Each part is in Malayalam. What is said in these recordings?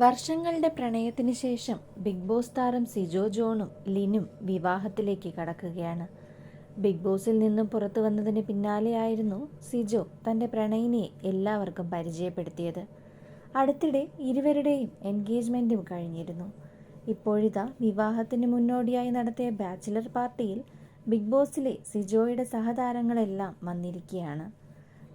വർഷങ്ങളുടെ പ്രണയത്തിന് ശേഷം ബിഗ് ബോസ് താരം സിജോ ജോണും ലിനും വിവാഹത്തിലേക്ക് കടക്കുകയാണ്. ബിഗ് ബോസിൽ നിന്നും പുറത്തു വന്നതിന് പിന്നാലെയായിരുന്നു സിജോ തന്റെ പ്രണയിനിയെ എല്ലാവർക്കും പരിചയപ്പെടുത്തിയത്. അടുത്തിടെ ഇരുവരുടെയും എൻഗേജ്മെന്റും കഴിഞ്ഞിരുന്നു. ഇപ്പോഴിതാ വിവാഹത്തിന് മുന്നോടിയായി നടത്തിയ ബാച്ചിലർ പാർട്ടിയിൽ ബിഗ് ബോസിലെ സിജോയുടെ സഹതാരങ്ങളെല്ലാം വന്നിരിക്കുകയാണ്.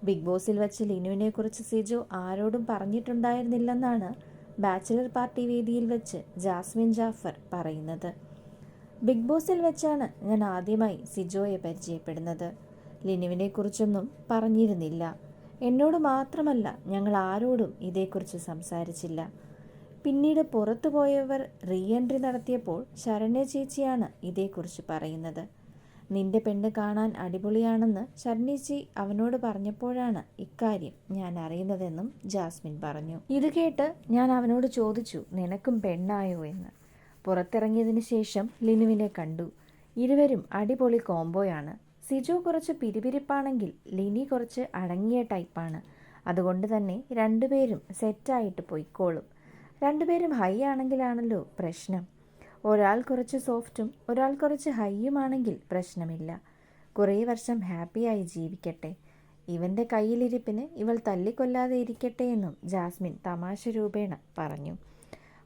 ബിഗ് ബോസിൽ വച്ച് ലിനുവിനെക്കുറിച്ച് സിജോ ആരോടും പറഞ്ഞിട്ടുണ്ടായിരുന്നില്ലെന്നാണ് ബാച്ചിലർ പാർട്ടി വേദിയിൽ വെച്ച് ജാസ്മിൻ ജാഫർ പറയുന്നത്. ബിഗ് ബോസിൽ വെച്ചാണ് ഞാൻ ആദ്യമായി സിജോയെ പരിചയപ്പെടുന്നത്. ലിനുവിനെക്കുറിച്ചൊന്നും പറഞ്ഞിരുന്നില്ല. എന്നോട് മാത്രമല്ല ഞങ്ങൾ ആരോടും ഇതേക്കുറിച്ച് സംസാരിച്ചില്ല. പിന്നീട് പുറത്തു പോയവർ റീ എൻട്രി നടത്തിയപ്പോൾ ശരണ്യ ചേച്ചിയാണ് ഇതേക്കുറിച്ച് പറയുന്നത്. നിന്റെ പെണ്ണ് കാണാൻ അടിപൊളിയാണെന്ന് ശരണ്യച്ചി അവനോട് പറഞ്ഞപ്പോഴാണ് ഇക്കാര്യം ഞാൻ അറിയുന്നതെന്നും ജാസ്മിൻ പറഞ്ഞു. ഇത് കേട്ട് ഞാൻ അവനോട് ചോദിച്ചു നിനക്കും പെണ്ണായോ എന്ന്? പുറത്തിറങ്ങിയതിന് ശേഷം ലിനുവിനെ കണ്ടു. ഇരുവരും അടിപൊളി കോംബോയാണ്. സിജു കുറച്ച് പിരിപിരിപ്പാണെങ്കിൽ ലിനി കുറച്ച് അടങ്ങിയ ടൈപ്പാണ്. അതുകൊണ്ട് തന്നെ രണ്ടുപേരും സെറ്റായിട്ട് പോയിക്കോളും. രണ്ടുപേരും ഹൈ ആണെങ്കിലാണല്ലോ പ്രശ്നം. ഒരാൾ കുറച്ച് സോഫ്റ്റും ഒരാൾ കുറച്ച് ഹൈയുമാണെങ്കിൽ പ്രശ്നമില്ല. കുറേ വർഷം ഹാപ്പിയായി ജീവിക്കട്ടെ. ഇവന്റെ കയ്യിലിരിപ്പിന് ഇവൾ തല്ലിക്കൊല്ലാതെ ഇരിക്കട്ടെ എന്നും ജാസ്മിൻ തമാശ രൂപേണ പറഞ്ഞു.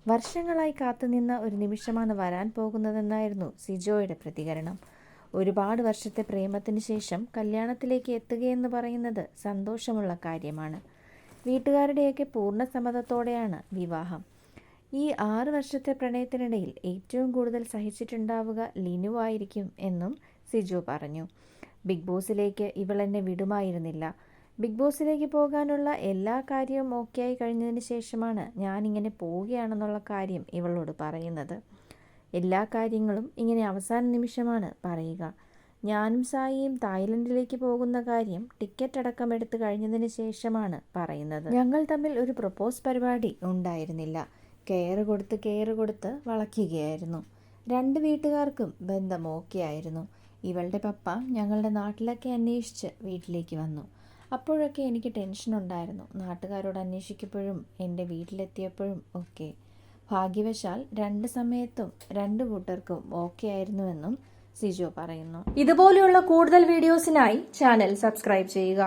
വർഷങ്ങളായി കാത്തുനിന്ന ഒരു നിമിഷമാണ് വരാൻ പോകുന്നതെന്നായിരുന്നു സിജോയുടെ പ്രതികരണം. ഒരുപാട് വർഷത്തെ പ്രേമത്തിന് ശേഷം കല്യാണത്തിലേക്ക് എത്തുകയെന്ന് പറയുന്നത് സന്തോഷമുള്ള കാര്യമാണ്. വീട്ടുകാരുടെയൊക്കെ പൂർണ സമ്മതത്തോടെയാണ് വിവാഹം. ഈ ആറ് വർഷത്തെ പ്രണയത്തിനിടയിൽ ഏറ്റവും കൂടുതൽ സഹിച്ചിട്ടുണ്ടാവുക ലിനുവായിരിക്കും എന്നും സിജു പറഞ്ഞു. ബിഗ് ബോസിലേക്ക് ഇവൾ എന്നെ വിടുമായിരുന്നില്ല. ബിഗ് ബോസിലേക്ക് പോകാനുള്ള എല്ലാ കാര്യവും ഓക്കെ ആയി കഴിഞ്ഞതിന് ശേഷമാണ് ഞാനിങ്ങനെ പോവുകയാണെന്നുള്ള കാര്യം ഇവളോട് പറയുന്നത്. എല്ലാ കാര്യങ്ങളും ഇങ്ങനെ അവസാന നിമിഷമാണ് പറയുക. ഞാനും സായിയും തായ്ലൻഡിലേക്ക് പോകുന്ന കാര്യം ടിക്കറ്റ് അടക്കം എടുത്തു കഴിഞ്ഞതിന് ശേഷമാണ് പറയുന്നത്. ഞങ്ങൾ തമ്മിൽ ഒരു പ്രപ്പോസ് പരിപാടി ഉണ്ടായിരുന്നില്ല. കെയർ കൊടുത്ത് കെയർ കൊടുത്ത് വളയ്ക്കുകയായിരുന്നു. രണ്ട് വീട്ടുകാർക്കും ബന്ധം ഓക്കെ ആയിരുന്നു. ഇവളുടെ പപ്പ ഞങ്ങളുടെ നാട്ടിലൊക്കെ അന്വേഷിച്ച് വീട്ടിലേക്ക് വന്നു. അപ്പോഴൊക്കെ എനിക്ക് ടെൻഷൻ ഉണ്ടായിരുന്നു നാട്ടുകാരോട് അന്വേഷിക്കുമ്പോഴും എന്റെ വീട്ടിലെത്തിയപ്പോഴും ഒക്കെ. ഭാഗ്യവശാൽ രണ്ട് സമയത്തും രണ്ട് കൂട്ടർക്കും ഓക്കെ ആയിരുന്നുവെന്നും സിജോ പറയുന്നു. ഇതുപോലെയുള്ള കൂടുതൽ വീഡിയോസിനായി ചാനൽ സബ്സ്ക്രൈബ് ചെയ്യുക.